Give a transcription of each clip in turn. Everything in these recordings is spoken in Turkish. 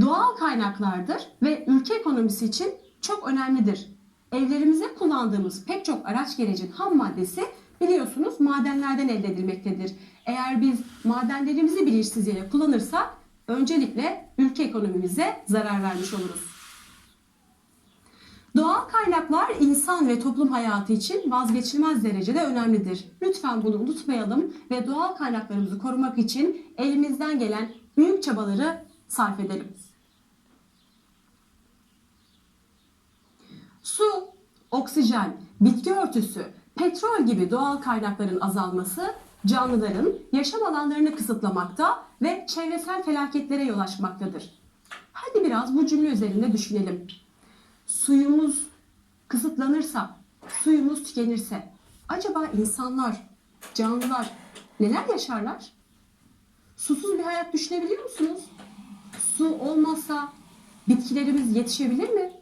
doğal kaynaklardır ve ülke ekonomisi için çok önemlidir. Evlerimize kullandığımız pek çok araç gerecin ham maddesi biliyorsunuz madenlerden elde edilmektedir. Eğer biz madenlerimizi bilinçsiz yere kullanırsak öncelikle ülke ekonomimize zarar vermiş oluruz. Doğal kaynaklar insan ve toplum hayatı için vazgeçilmez derecede önemlidir. Lütfen bunu unutmayalım ve doğal kaynaklarımızı korumak için elimizden gelen büyük çabaları sarf edelim. Su, oksijen, bitki örtüsü, petrol gibi doğal kaynakların azalması canlıların yaşam alanlarını kısıtlamakta ve çevresel felaketlere yol açmaktadır. Hadi biraz bu cümle üzerinde düşünelim. Suyumuz kısıtlanırsa, suyumuz tükenirse acaba insanlar, canlılar neler yaşarlar? Susuz bir hayat düşünebiliyor musunuz? Su olmazsa bitkilerimiz yetişebilir mi?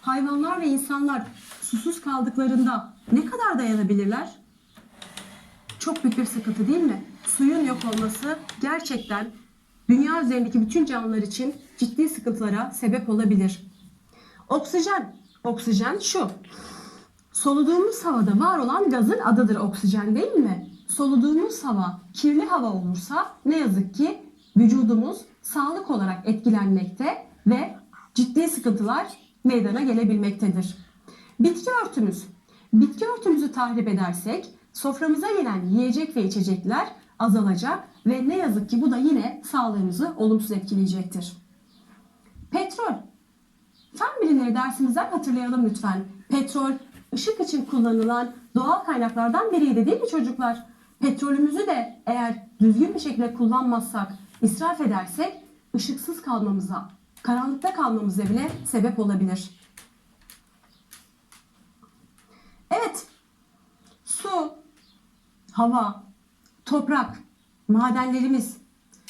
Hayvanlar ve insanlar susuz kaldıklarında ne kadar dayanabilirler? Çok büyük bir sıkıntı değil mi? Suyun yok olması gerçekten dünya üzerindeki bütün canlılar için ciddi sıkıntılara sebep olabilir. Oksijen. Oksijen şu. Soluduğumuz havada var olan gazın adıdır oksijen değil mi? Soluduğumuz hava kirli hava olursa ne yazık ki vücudumuz sağlık olarak etkilenmekte ve ciddi sıkıntılar meydana gelebilmektedir. Bitki örtümüz. Bitki örtümüzü tahrip edersek soframıza gelen yiyecek ve içecekler azalacak ve ne yazık ki bu da yine sağlığımızı olumsuz etkileyecektir. Petrol. Fen bilimleri dersimizden hatırlayalım lütfen. Petrol ışık için kullanılan doğal kaynaklardan biriydi değil mi çocuklar? Petrolümüzü de eğer düzgün bir şekilde kullanmazsak, israf edersek ışıksız kalmamıza, karanlıkta kalmamıza bile sebep olabilir. Evet, su, hava, toprak, madenlerimiz,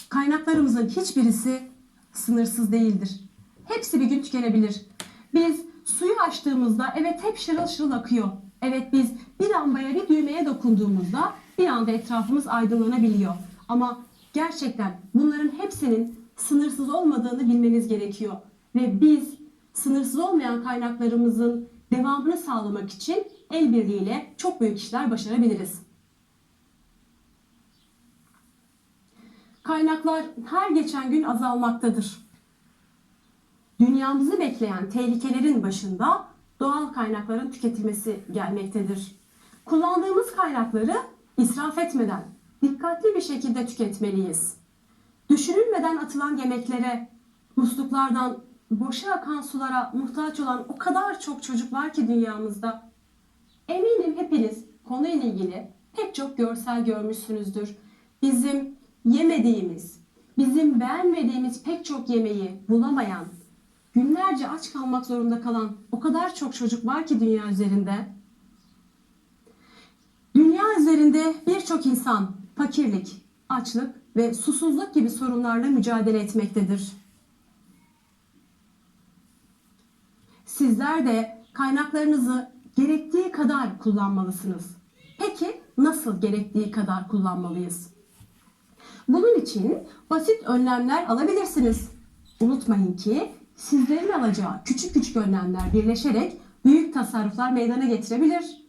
kaynaklarımızın hiçbirisi sınırsız değildir. Hepsi bir gün tükenebilir. Biz suyu açtığımızda evet hep şırıl şırıl akıyor. Evet biz bir lambaya bir düğmeye dokunduğumuzda bir anda etrafımız aydınlanabiliyor. Ama gerçekten bunların hepsinin sınırsız olmadığını bilmeniz gerekiyor. Ve biz sınırsız olmayan kaynaklarımızın devamını sağlamak için el birliğiyle çok büyük işler başarabiliriz. Kaynaklar her geçen gün azalmaktadır. Dünyamızı bekleyen tehlikelerin başında doğal kaynakların tüketilmesi gelmektedir. Kullandığımız kaynakları israf etmeden dikkatli bir şekilde tüketmeliyiz. Düşünülmeden atılan yemeklere, musluklardan boşa akan sulara muhtaç olan o kadar çok çocuk var ki dünyamızda. Eminim hepiniz konuyla ilgili pek çok görsel görmüşsünüzdür. Bizim yemediğimiz, bizim beğenmediğimiz pek çok yemeği bulamayan, günlerce aç kalmak zorunda kalan o kadar çok çocuk var ki dünya üzerinde. Dünya üzerinde birçok insan fakirlik, açlık ve susuzluk gibi sorunlarla mücadele etmektedir. Sizler de kaynaklarınızı gerektiği kadar kullanmalısınız. Peki nasıl gerektiği kadar kullanmalıyız? Bunun için basit önlemler alabilirsiniz. Unutmayın ki sizlerin alacağı küçük küçük önlemler birleşerek büyük tasarruflar meydana getirebilir.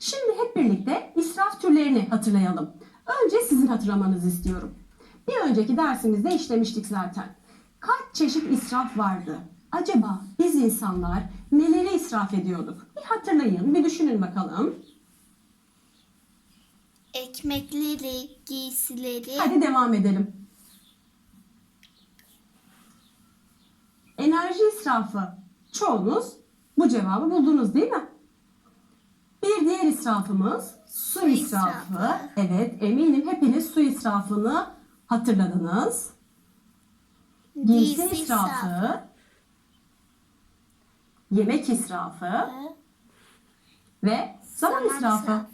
Şimdi hep birlikte israf türlerini hatırlayalım. Önce sizin hatırlamanızı istiyorum. Bir önceki dersimizde işlemiştik zaten. Kaç çeşit israf vardı? Acaba biz insanlar neleri israf ediyorduk? Bir hatırlayın, bir düşünün bakalım. Ekmekleri, giysileri, Hadi devam edelim. Enerji israfı. Çoğunuz bu cevabı buldunuz değil mi? İsrafımız su, Su israfı. israfı. Evet, eminim hepiniz su israfını hatırladınız. Giysi israfı, yemek israfı ve zaman, Zaman israfı. israfı.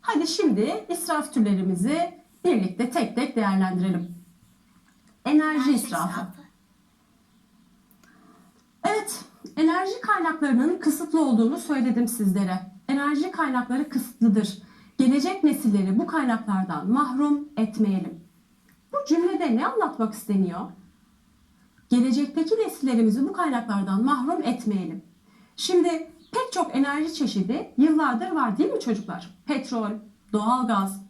Hadi şimdi israf türlerimizi birlikte tek tek değerlendirelim. Enerji israfı. Evet, enerji kaynaklarının kısıtlı olduğunu söyledim sizlere. Enerji kaynakları kısıtlıdır. Gelecek nesilleri bu kaynaklardan mahrum etmeyelim. Bu cümlede ne anlatmak isteniyor? Gelecekteki nesillerimizi bu kaynaklardan mahrum etmeyelim. Şimdi pek çok enerji çeşidi yıllardır var değil mi çocuklar? Petrol, doğalgaz,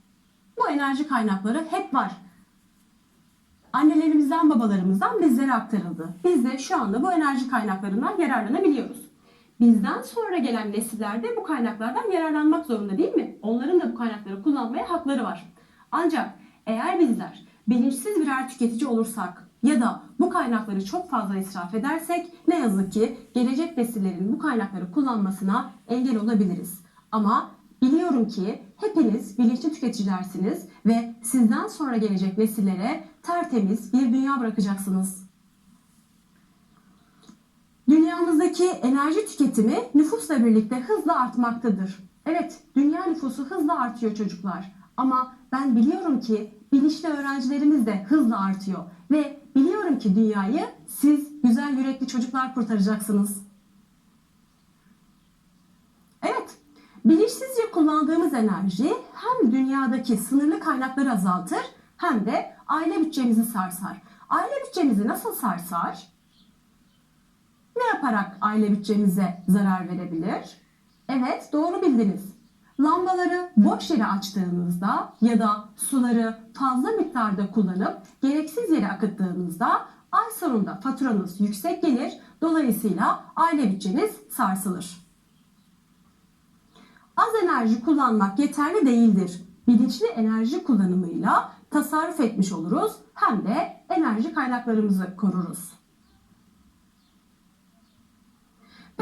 bu enerji kaynakları hep var. Annelerimizden, babalarımızdan bizlere aktarıldı. Biz de şu anda bu enerji kaynaklarından yararlanabiliyoruz. Bizden sonra gelen nesiller de bu kaynaklardan yararlanmak zorunda değil mi? Onların da bu kaynakları kullanmaya hakları var. Ancak eğer bizler bilinçsiz birer tüketici olursak ya da bu kaynakları çok fazla israf edersek ne yazık ki gelecek nesillerin bu kaynakları kullanmasına engel olabiliriz. Ama biliyorum ki hepiniz bilinçli tüketicilersiniz ve sizden sonra gelecek nesillere tertemiz bir dünya bırakacaksınız. Dünyamızdaki enerji tüketimi nüfusla birlikte hızla artmaktadır. Evet, dünya nüfusu hızla artıyor çocuklar. Ama ben biliyorum ki bilinçli öğrencilerimiz de hızla artıyor. Ve biliyorum ki dünyayı siz güzel yürekli çocuklar kurtaracaksınız. Evet, bilinçsizce kullandığımız enerji hem dünyadaki sınırlı kaynakları azaltır hem de aile bütçemizi sarsar. Aile bütçemizi nasıl sarsar? Ne yaparak aile bütçemize zarar verebilir? Evet, doğru bildiniz. Lambaları boş yere açtığınızda ya da suları fazla miktarda kullanıp gereksiz yere akıttığınızda ay sonunda faturanız yüksek gelir. Dolayısıyla aile bütçeniz sarsılır. Az enerji kullanmak yeterli değildir. Bilinçli enerji kullanımıyla tasarruf etmiş oluruz hem de enerji kaynaklarımızı koruruz.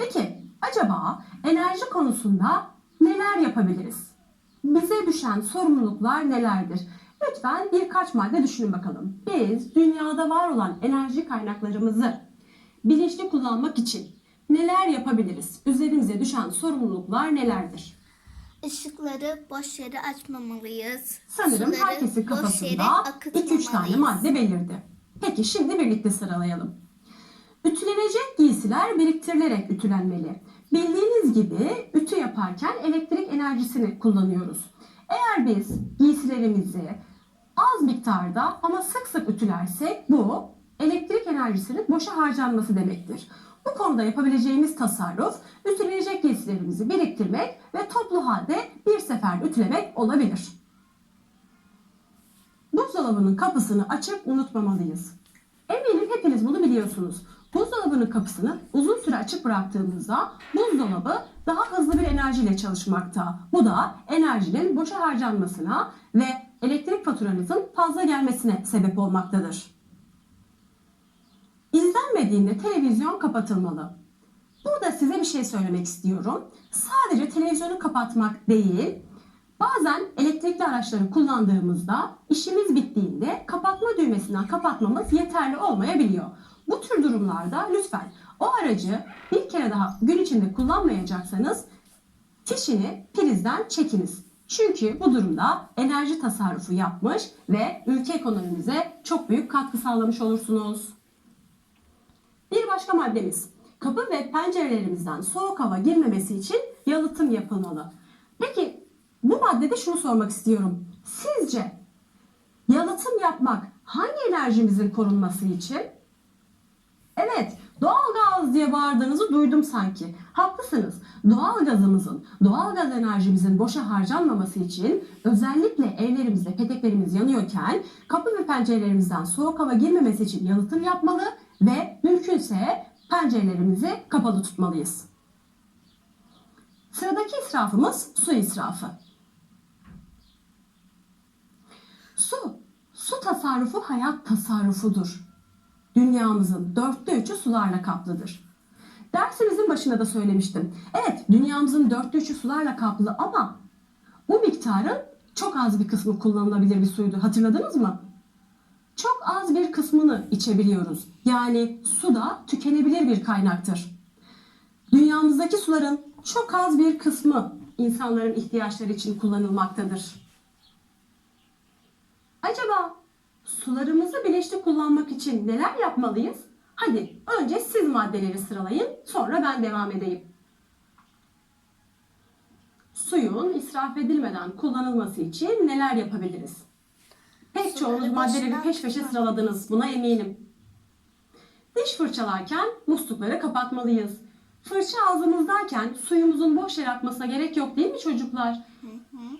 Peki acaba enerji konusunda neler yapabiliriz? Bize düşen sorumluluklar nelerdir? Lütfen birkaç madde düşünün bakalım. Biz dünyada var olan enerji kaynaklarımızı bilinçli kullanmak için neler yapabiliriz? Üzerimize düşen sorumluluklar nelerdir? Işıkları boş yere açmamalıyız. Sanırım Suları herkesin kafasında 2-3 tane madde belirdi. Peki şimdi birlikte sıralayalım. Ütülenecek giysiler biriktirilerek ütülenmeli. Bildiğiniz gibi ütü yaparken elektrik enerjisini kullanıyoruz. Eğer biz giysilerimizi az miktarda ama sık sık ütülersek bu elektrik enerjisinin boşa harcanması demektir. Bu konuda yapabileceğimiz tasarruf ütülenecek giysilerimizi biriktirmek ve toplu halde bir sefer ütülemek olabilir. Buzdolabının kapısını açıp unutmamalıyız. Eminim hepiniz bunu biliyorsunuz. Buzdolabının kapısını uzun süre açık bıraktığımızda buzdolabı daha hızlı bir enerjiyle çalışmakta. Bu da enerjinin boşa harcanmasına ve elektrik faturanızın fazla gelmesine sebep olmaktadır. İzlenmediğinde televizyon kapatılmalı. Burada size bir şey söylemek istiyorum. Sadece televizyonu kapatmak değil, bazen elektrikli araçları kullandığımızda işimiz bittiğinde kapatma düğmesinden kapatmamız yeterli olmayabiliyor. Bu tür durumlarda lütfen o aracı bir kere daha gün içinde kullanmayacaksanız fişini prizden çekiniz. Çünkü bu durumda enerji tasarrufu yapmış ve ülke ekonomimize çok büyük katkı sağlamış olursunuz. Bir başka maddemiz. Kapı ve pencerelerimizden soğuk hava girmemesi için yalıtım yapılmalı. Peki bu maddede şunu sormak istiyorum. Sizce yalıtım yapmak hangi enerjimizin korunması için? Evet, doğalgaz diye bağırdığınızı duydum sanki. Haklısınız. Doğalgazımızın, doğalgaz enerjimizin boşa harcanmaması için özellikle evlerimizde peteklerimiz yanıyorken kapı ve pencerelerimizden soğuk hava girmemesi için yalıtım yapmalı ve mümkünse pencerelerimizi kapalı tutmalıyız. Sıradaki israfımız su israfı. Su, su tasarrufu hayat tasarrufudur. Dünyamızın dörtte üçü sularla kaplıdır. Dersimizin başında da söylemiştim. Evet, dünyamızın dörtte üçü sularla kaplı ama bu miktarın çok az bir kısmı kullanılabilir bir suydu. Hatırladınız mı? Çok az bir kısmını içebiliyoruz. Yani su da tükenebilir bir kaynaktır. Dünyamızdaki suların çok az bir kısmı insanların ihtiyaçları için kullanılmaktadır. Acaba sularımızı bilinçli kullanmak için neler yapmalıyız? Hadi önce siz maddeleri sıralayın, sonra ben devam edeyim. Suyun israf edilmeden kullanılması için neler yapabiliriz? Pek çoğunuz maddeleri peş peşe sıraladınız. Buna eminim. Diş fırçalarken muslukları kapatmalıyız. Fırça ağzımızdayken suyumuzun boş yere akmasına gerek yok değil mi çocuklar?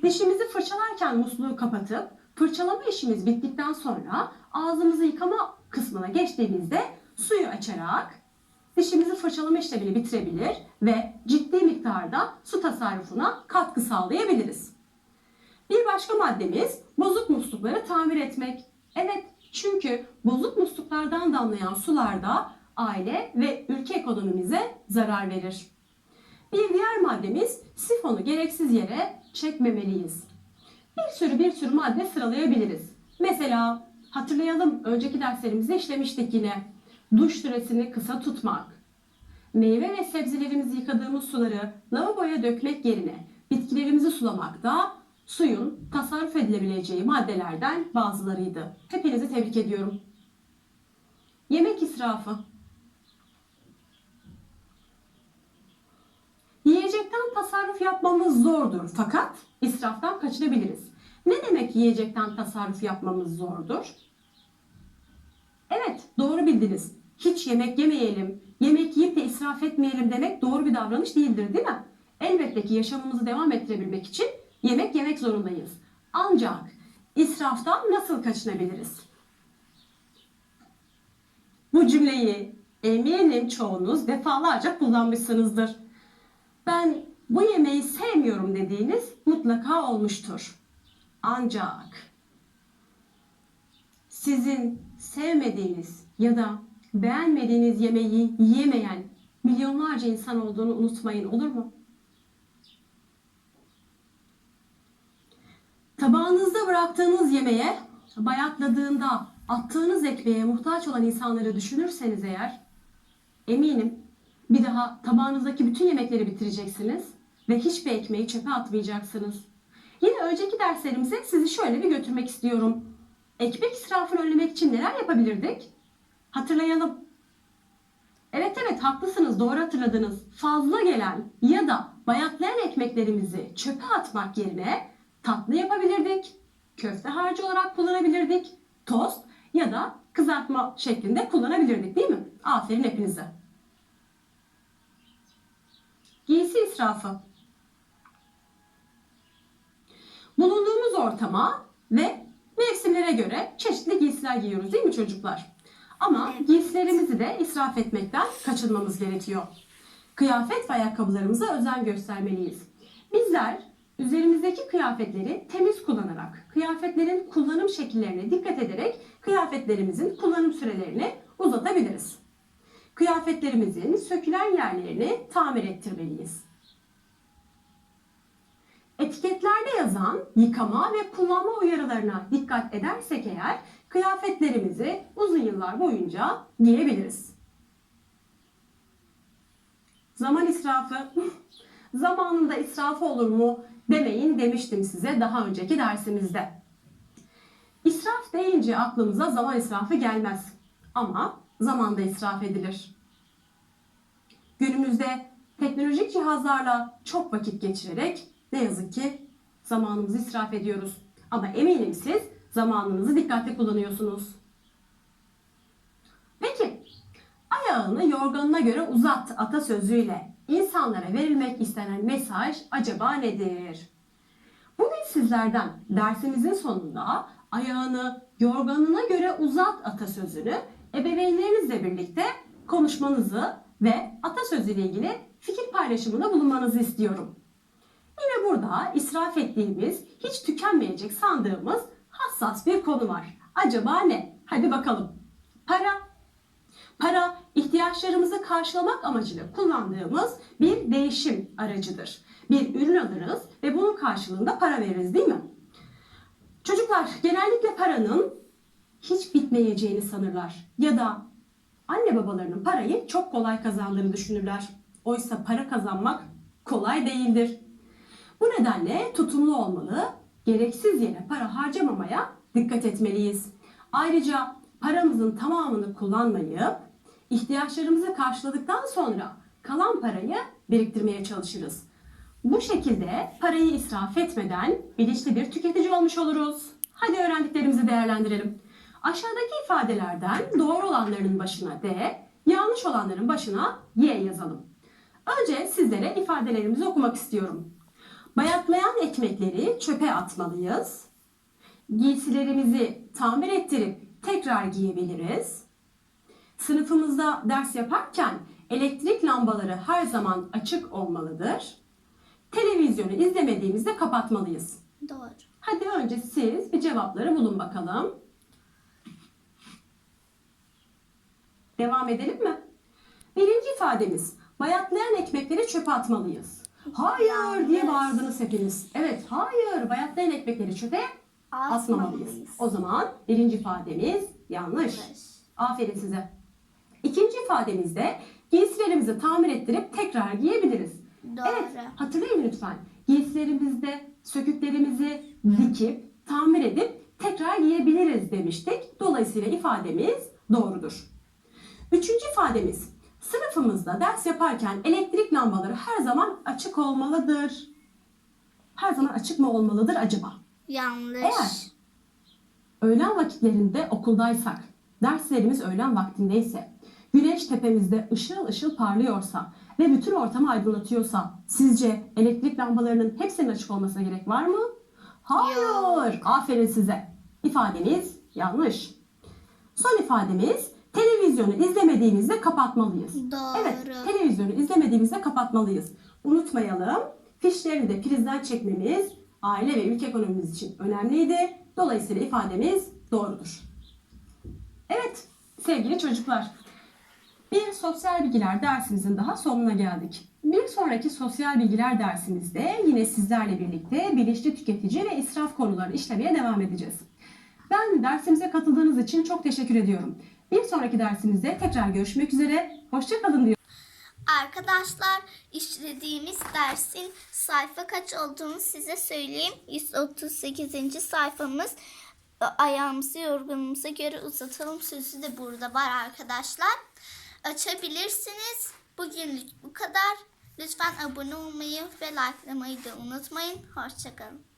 Dişimizi fırçalarken musluğu kapatıp fırçalama işimiz bittikten sonra ağzımızı yıkama kısmına geçtiğimizde suyu açarak dişimizi fırçalama işlemini bitirebilir ve ciddi miktarda su tasarrufuna katkı sağlayabiliriz. Bir başka maddemiz bozuk muslukları tamir etmek. Evet çünkü bozuk musluklardan damlayan sularda aile ve ülke ekonomimize zarar verir. Bir diğer maddemiz sifonu gereksiz yere çekmemeliyiz. Bir sürü bir sürü madde sıralayabiliriz. Mesela hatırlayalım önceki derslerimizde işlemiştik yine. Duş süresini kısa tutmak. Meyve ve sebzelerimizi yıkadığımız suları lavaboya dökmek yerine bitkilerimizi sulamak da suyun tasarruf edilebileceği maddelerden bazılarıydı. Hepinizi tebrik ediyorum. Yemek israfı. Yiyecekten tasarruf yapmamız zordur fakat israftan kaçınabiliriz. Ne demek yiyecekten tasarruf yapmamız zordur? Evet, doğru bildiniz. Hiç yemek yemeyelim, yemek yiyip de israf etmeyelim demek doğru bir davranış değildir değil mi? Elbette ki yaşamımızı devam ettirebilmek için yemek yemek zorundayız. Ancak israftan nasıl kaçınabiliriz? Bu cümleyi eminim çoğunuz defalarca kullanmışsınızdır. Ben bu yemeği sevmiyorum dediğiniz mutlaka olmuştur. Ancak sizin sevmediğiniz ya da beğenmediğiniz yemeği yiyemeyen milyonlarca insan olduğunu unutmayın olur mu? Tabağınızda bıraktığınız yemeğe bayatladığında attığınız ekmeğe muhtaç olan insanları düşünürseniz eğer eminim bir daha tabağınızdaki bütün yemekleri bitireceksiniz ve hiçbir ekmeği çöpe atmayacaksınız. Yine önceki derslerimize sizi şöyle bir götürmek istiyorum. Ekmek israfını önlemek için neler yapabilirdik? Hatırlayalım. Evet evet haklısınız doğru hatırladınız. Fazla gelen ya da bayatlayan ekmeklerimizi çöpe atmak yerine tatlı yapabilirdik. Köfte harcı olarak kullanabilirdik. Tost ya da kızartma şeklinde kullanabilirdik değil mi? Aferin hepinize. Giysi israfı. Bulunduğumuz ortama ve mevsimlere göre çeşitli giysiler giyiyoruz değil mi çocuklar? Ama giysilerimizi de israf etmekten kaçınmamız gerekiyor. Kıyafet ve ayakkabılarımıza özen göstermeliyiz. Bizler üzerimizdeki kıyafetleri temiz kullanarak, kıyafetlerin kullanım şekillerine dikkat ederek kıyafetlerimizin kullanım sürelerini uzatabiliriz. Kıyafetlerimizin sökülen yerlerini tamir ettirmeliyiz. Etiketlerde yazan yıkama ve kullanma uyarılarına dikkat edersek eğer kıyafetlerimizi uzun yıllar boyunca giyebiliriz. Zaman israfı. Zamanında israfı olur mu demeyin demiştim size daha önceki dersimizde. İsraf deyince aklımıza zaman israfı gelmez. Ama zamanda israf edilir. Günümüzde teknolojik cihazlarla çok vakit geçirerek ne yazık ki zamanımızı israf ediyoruz. Ama eminim siz zamanınızı dikkatli kullanıyorsunuz. Peki, ayağını yorganına göre uzat atasözüyle insanlara verilmek istenen mesaj acaba nedir? Bugün sizlerden dersimizin sonunda ayağını yorganına göre uzat atasözünü ebeveynlerinizle birlikte konuşmanızı ve atasözüyle ilgili fikir paylaşımında bulunmanızı istiyorum. Yine burada israf ettiğimiz, hiç tükenmeyecek sandığımız hassas bir konu var. Acaba ne? Hadi bakalım. Para. Para ihtiyaçlarımızı karşılamak amacıyla kullandığımız bir değişim aracıdır. Bir ürün alırız ve bunun karşılığında para veririz değil mi? Çocuklar genellikle paranın hiç bitmeyeceğini sanırlar. Ya da anne babalarının parayı çok kolay kazandığını düşünürler. Oysa para kazanmak kolay değildir. Bu nedenle tutumlu olmalı, gereksiz yere para harcamamaya dikkat etmeliyiz. Ayrıca paramızın tamamını kullanmayıp ihtiyaçlarımızı karşıladıktan sonra kalan parayı biriktirmeye çalışırız. Bu şekilde parayı israf etmeden bilinçli bir tüketici olmuş oluruz. Hadi öğrendiklerimizi değerlendirelim. Aşağıdaki ifadelerden doğru olanların başına D, yanlış olanların başına Y yazalım. Önce sizlere ifadelerimizi okumak istiyorum. Bayatlayan ekmekleri çöpe atmalıyız. Giysilerimizi tamir ettirip tekrar giyebiliriz. Sınıfımızda ders yaparken elektrik lambaları her zaman açık olmalıdır. Televizyonu izlemediğimizde kapatmalıyız. Doğru. Hadi önce siz bir cevapları bulun bakalım. Devam edelim mi? Birinci ifademiz. Bayatlayan ekmekleri çöpe atmalıyız. Hayır diye bağırdınız hepiniz. Evet hayır bayatlayan ekmekleri çöpe atmamalıyız. O zaman birinci ifademiz yanlış. Yanlış. Aferin size. İkinci ifademizde giysilerimizi tamir ettirip tekrar giyebiliriz. Doğru. Evet, hatırlayın lütfen. Giysilerimizde söküklerimizi dikip, tamir edip tekrar giyebiliriz demiştik. Dolayısıyla ifademiz doğrudur. Üçüncü ifademiz. Sınıfımızda ders yaparken elektrik lambaları her zaman açık olmalıdır. Her zaman açık mı olmalıdır acaba? Yanlış. Eğer öğlen vakitlerinde okuldaysak, derslerimiz öğlen vaktindeyse, güneş tepemizde ışıl ışıl parlıyorsa ve bütün ortamı aydınlatıyorsa sizce elektrik lambalarının hepsinin açık olmasına gerek var mı? Hayır. Aferin size. İfadeniz yanlış. Son ifademiz televizyonu izlemediğimizde kapatmalıyız. Doğru. Evet, televizyonu izlemediğimizde kapatmalıyız. Unutmayalım, fişlerini de prizden çekmemiz aile ve ülke ekonomimiz için önemliydi. Dolayısıyla ifademiz doğrudur. Evet, sevgili çocuklar. Bir sosyal bilgiler dersimizin daha sonuna geldik. Bir sonraki sosyal bilgiler dersimizde yine sizlerle birlikte bilinçli tüketici ve israf konularını işlemeye devam edeceğiz. Ben dersimize katıldığınız için çok teşekkür ediyorum. Bir sonraki dersimizde tekrar görüşmek üzere. Hoşçakalın diyorum. Arkadaşlar işlediğimiz dersin sayfa kaç olduğunu size söyleyeyim. 138. sayfamız. Ayağımızı yorgunumuza göre uzatalım sözü de burada var arkadaşlar. Açabilirsiniz. Bugünlük bu kadar. Lütfen abone olmayı ve likelamayı da unutmayın. Hoşçakalın.